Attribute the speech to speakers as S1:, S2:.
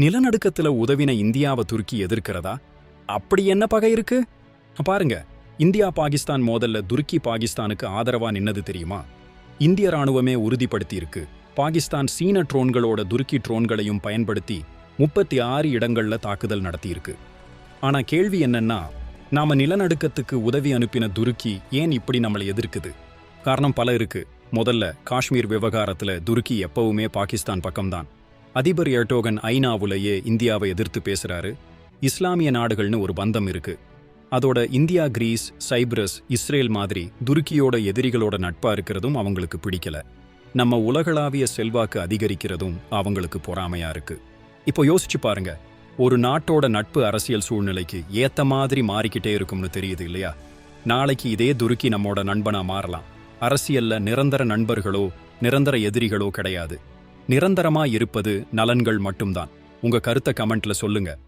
S1: நிலநடுக்கத்துல உதவின இந்தியாவை துருக்கி எதிர்க்கிறதா? அப்படி என்ன பகை இருக்கு? பாருங்க இந்தியா பாகிஸ்தான் மோதல்ல துருக்கி பாகிஸ்தானுக்கு ஆதரவா நின்னது தெரியுமா? இந்திய ராணுவமே உறுதிப்படுத்தி இருக்கு பாகிஸ்தான் சீன ட்ரோன்களோட துருக்கி ட்ரோன்களையும் பயன்படுத்தி முப்பத்தி ஆறு இடங்கள்ல தாக்குதல் நடத்தியிருக்கு. ஆனா கேள்வி என்னன்னா நாம நிலநடுக்கத்துக்கு உதவி அனுப்பின துருக்கி ஏன் இப்படி நம்மளை எதிர்க்குது? காரணம் பல இருக்கு. முதல்ல காஷ்மீர் விவகாரத்துல துருக்கி எப்பவுமே பாகிஸ்தான் பக்கம்தான். அதிபர் எர்டோகன் ஐநாவுலேயே இந்தியாவை எதிர்த்து பேசுறாரு. இஸ்லாமிய நாடுகள்னு ஒரு பந்தம் இருக்கு. அதோட இந்தியா கிரீஸ் சைப்ரஸ் இஸ்ரேல் மாதிரி துருக்கியோட எதிரிகளோட நட்பா இருக்கிறதும் அவங்களுக்கு பிடிக்கல. நம்ம உலகளாவிய செல்வாக்கு அதிகரிக்கிறதும் அவங்களுக்கு பொறாமையா இருக்கு. இப்போ யோசிச்சு பாருங்க. ஒரு நாட்டோட நட்பு அரசியல் சூழ்நிலைக்கு ஏத்த மாதிரி மாறிக்கிட்டே இருக்கும்னு தெரியுது இல்லையா? நாளைக்கு இதே துருக்கி நம்மோட நண்பனா மாறலாம். அரசியல்ல நிரந்தர நண்பர்களோ நிரந்தர எதிரிகளோ கிடையாது. நிரந்தரமா இருப்பது நலன்கள் மட்டும்தான். உங்க கருத்தை கமெண்ட்ல சொல்லுங்க.